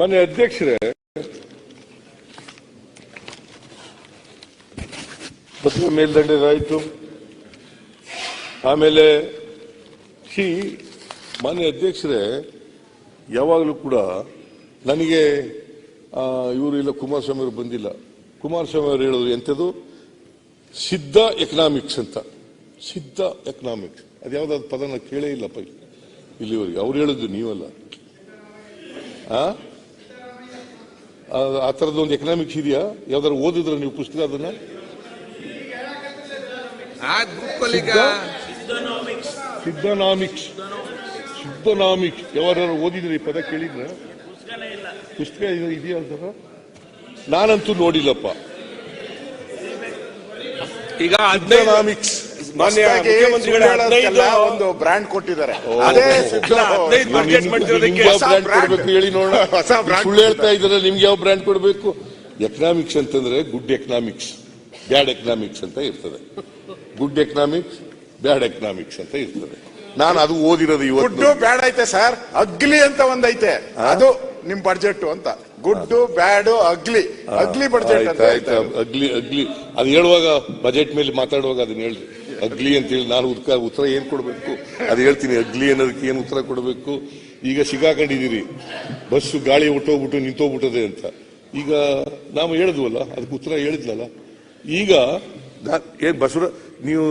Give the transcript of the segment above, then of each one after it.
ಮನೆ ಅಧ್ಯಕ್ಷರೇ ಬಸವ ಮೇಲ್ದಂಡೆದಾಯಿತು ಆಮೇಲೆ ಸಿ ಮಾನ್ಯ ಅಧ್ಯಕ್ಷರೇ ಯಾವಾಗಲೂ ಕೂಡ ನನಗೆ ಇವರು ಇಲ್ಲ ಕುಮಾರಸ್ವಾಮಿ ಅವರು ಬಂದಿಲ್ಲ ಕುಮಾರಸ್ವಾಮಿ ಅವರು ಹೇಳೋದು ಎಂಥದ್ದು ಸಿದ್ಧ ಎಕನಾಮಿಕ್ಸ್ ಅಂತ ಸಿದ್ಧ ಎಕನಾಮಿಕ್ಸ್ ಅದು ಯಾವುದಾದ್ರು ಪದನ ಕೇಳೇ ಇಲ್ಲಪ್ಪ ಇಲ್ಲಿವರೆಗೆ ಅವ್ರು ಹೇಳಿದ್ದು ನೀವಲ್ಲ ಆ ಆ- ಥರದ್ದು ಒಂದು ಎಕನಾಮಿಕ್ಸ್ ಇದೆಯಾ? ಯಾವ್ದಾರು ಓದಿದ್ರೆ ನೀವು ಪುಸ್ತಕ ಅದನ್ನ? ಸಿದ್ಧನಾಮಿಕ್ಸ್ ಸಿದ್ಧನಾಮಿಕ್ಸ್ ಯಾರು ಓದಿದ್ರೆ ಈ ಪದ ಕೇಳಿದ್ರೆ. ಪುಸ್ತಕ ಇದು ಇದೆಯಾ ಅಂತಾರ ನಾನಂತೂ ನೋಡಿಲ್ಲಪ್ಪ. ಈಗ ಸಿದ್ಧನಾಮಿಕ್ಸ್ ಮಾನ್ಯ ಹೊಸ್ದಾಗಿ ಮುಖ್ಯಮಂತ್ರಿಗಳ ಹದಿನೈದು ಒಂದು ಬ್ರ್ಯಾಂಡ್ ಕೊಟ್ಟಿದ್ದಾರೆ. ಅದೇ ಹದಿನೈದು ಹೇಳಿ ನೋಡೋಣ. ಹೊಸ ಸುಳ್ಳು ಹೇಳ್ತಾ ಇದ್ರೆ ನಿಮ್ಗೆ ಯಾವ ಬ್ರ್ಯಾಂಡ್ ಕೊಡಬೇಕು? ಎಕನಾಮಿಕ್ಸ್ ಅಂತಂದ್ರೆ ಗುಡ್ ಎಕನಾಮಿಕ್ಸ್ ಬ್ಯಾಡ್ ಎಕನಾಮಿಕ್ಸ್ ಅಂತ ಇರ್ತದೆ. ಗುಡ್ ಎಕನಾಮಿಕ್ಸ್ ಬ್ಯಾಡ್ ಎಕನಾಮಿಕ್ಸ್ ಅಂತ ಇರ್ತದೆ. ನಾನು ಅದು ಓದಿರೋದು ಇವತ್ತು. ಗುಡ್ಡು ಬ್ಯಾಡ್ ಐತೆ ಸರ್ ಅಗ್ಲಿ ಅಂತ ಒಂದೈತೆ. ಅದು ನಿಮ್ ಬಡ್ಜೆಟ್ ಅಂತ. Good bad ugly ugly budget ಅಂತ ಆಯ್ತು, ಆಯ್ತು. ಅಗ್ಲಿ ಅಗ್ಲಿ ಅದು ಹೇಳುವಾಗ ಬಜೆಟ್ ಮೇಲೆ ಮಾತಾಡುವಾಗ ಅದನ್ನ ಹೇಳ್ರಿ. ಅಗ್ಲಿ ಅಂತ ಹೇಳಿ ನಾನು ಉತ್ತರ ಉತ್ತರ ಏನ್ ಕೊಡಬೇಕು? ಅದು ಹೇಳ್ತೀನಿ ಅಗ್ಲಿ ಅನ್ನೋದಕ್ಕೆ ಏನು ಉತ್ತರ ಕೊಡಬೇಕು? ಈಗ ಸಿಗಾಕೊಂಡಿದ್ದೀರಿ. ಬಸ್ಸು ಗಾಳಿ ಹೊಟ್ಟೋಗ್ಬಿಟ್ಟು ನಿಂತೋಗ್ಬಿಟ್ಟದೆ ಅಂತ. ಈಗ ನಾವು ಹೇಳಿದ್ವಲ್ಲ ಅದಕ್ಕೆ ಉತ್ತರ ಹೇಳಿದ್ನಲ್ಲ ಈಗ ಏನ್ ಬಸವರ ನೀವು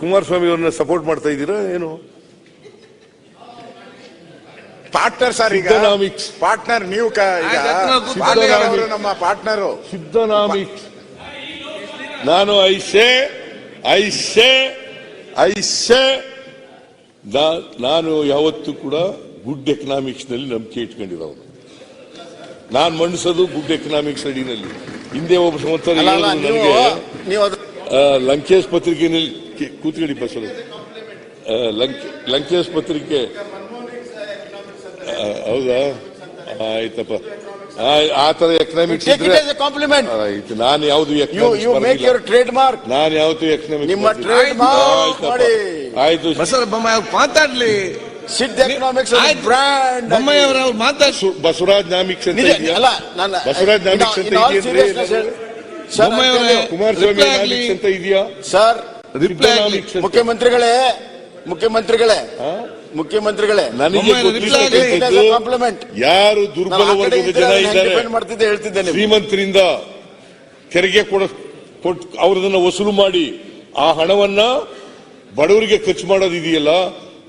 ಕುಮಾರಸ್ವಾಮಿ ಅವ್ರನ್ನ ಸಪೋರ್ಟ್ ಮಾಡ್ತಾ ಇದ್ದೀರಾ ಏನು? ಪಾರ್ಟ್ನರ್ ಸರ್ ಈಗ. ಪಾರ್ಟ್ನರ್ ನೀವು ನಮ್ಮ ಈಗ. ಪಾರ್ಟ್ನರ್ ಅವರು ನಮ್ಮ ಪಾರ್ಟ್ನರು ಸಿದ್ಧನಾಮಿಕ್ಸ್ ನಾನು ಐಸೆ ಐಸೆ ಸೇ ನಾನು ಯಾವತ್ತೂ ಕೂಡ ಗುಡ್ ಎಕನಾಮಿಕ್ಸ್ನಲ್ಲಿ ನಂಬಿಕೆ ಇಟ್ಕೊಂಡಿರೋನು ನಾನು ಮಂಡಿಸೋದು ಗುಡ್ ಎಕನಾಮಿಕ್ಸ್ ಅಡಿನಲ್ಲಿ. ಹಿಂದೆ ಒಬ್ಬ ಸಂವತ್ಸರ ಲಂಕೇಶ್ ಪತ್ರಿಕೆಯಲ್ಲಿ ಕೂತ್ಕೊಂಡಿ ಬಸರು ಲಂಕೇಶ್ ಪತ್ರಿಕೆ. ಹೌದಾ? ಆಯ್ತಪ್ಪ. ಆ- ತರ economics take it a compliment ಆಯ್ತು. ನಾನು ಯಾವ್ದು you economics you make your trademark ನಾನು ಯಾವುದು ಎಕನಾಮಿಕ್ಸ್ ನಿಮ್ಮ ಟ್ರೇಡ್ ಮಾರ್ಕ್. ಮಾಡಿ. ಆಯ್ತು. ಬಸವ ಬೊಮ್ಮಾಯಿ ಅವ್ರು ಮಾತಾಡ್ಲಿ. ಸಿದ್ಧ ಎಕನಾಮಿಕ್ಸ್ ಆಯ್ತು. ಬ್ರ್ಯಾಂಡ್ ಬೊಮ್ಮಾಯಿ ಅವರು ಅವ್ರು ಮಾತಾಡ್ ಸು- ಬಸವರಾಜ್ ನಾಮಿಕ್ಸ್ ಅಂತ ಅಲ್ಲ ನಾನು ಬಸವರಾಜ್ ನಾಮಿಕ್ಸ್ ಅಂತ ಬೊಮ್ಮಾಯಿ ಅವರೇ ಕುಮಾರಸ್ವಾಮಿ. ನಾಮಿಕ್ಸ್ ಅಂತ ಇದೆಯಾ? ಸರ್. ಮುಖ್ಯಮಂತ್ರಿಗಳೇ ಮುಖ್ಯಮಂತ್ರಿಗಳೇ? ಮುಖ್ಯಮಂತ್ರಿಗಳೇ ನನಗೆ. ಕಾಂಪ್ಲಿಮೆಂಟ್ ಯಾರು ದುರ್ಬಲ ವರ್ಗದ ಜನ ಇದ್ದಾರೆ? ಮಾಡ್ತಿದ್ದೆ ಹೇಳ್ತಿದ್ದೇನೆ ಶ್ರೀಮಂತರಿಂದ ತೆರಿಗೆ ಕೊಡ ಅವ್ರದನ್ನ ವಸೂಲು ಮಾಡಿ ಆ ಹಣವನ್ನ ಬಡವರಿಗೆ ಖರ್ಚು ಮಾಡೋದಿದೆಯಲ್ಲ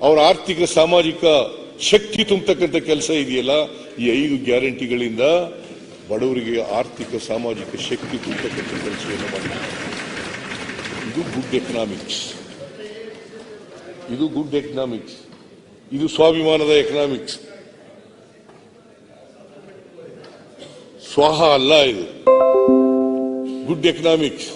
ಅವರ ಆರ್ಥಿಕ ಸಾಮಾಜಿಕ ಶಕ್ತಿ ತುಂಬತಕ್ಕಂಥ ಕೆಲಸ ಇದೆಯಲ್ಲ ಈ ಐದು ಗ್ಯಾರಂಟಿಗಳಿಂದ ಬಡವರಿಗೆ ಆರ್ಥಿಕ ಸಾಮಾಜಿಕ ಶಕ್ತಿ ತುಂಬತಕ್ಕಂಥ ಕೆಲಸವನ್ನು ಮಾಡಿದ್ದಾರೆ ಇದು ಗುಡ್ ಎಕನಾಮಿಕ್ಸ್ ಇದು ಗುಡ್ ಎಕನಾಮಿಕ್ಸ್ ಇದು ಸ್ವಾಭಿಮಾನದ ಎಕನಾಮಿಕ್ಸ್ ಸ್ವಾಹ ಅಲ್ಲ ಇದು. Good economics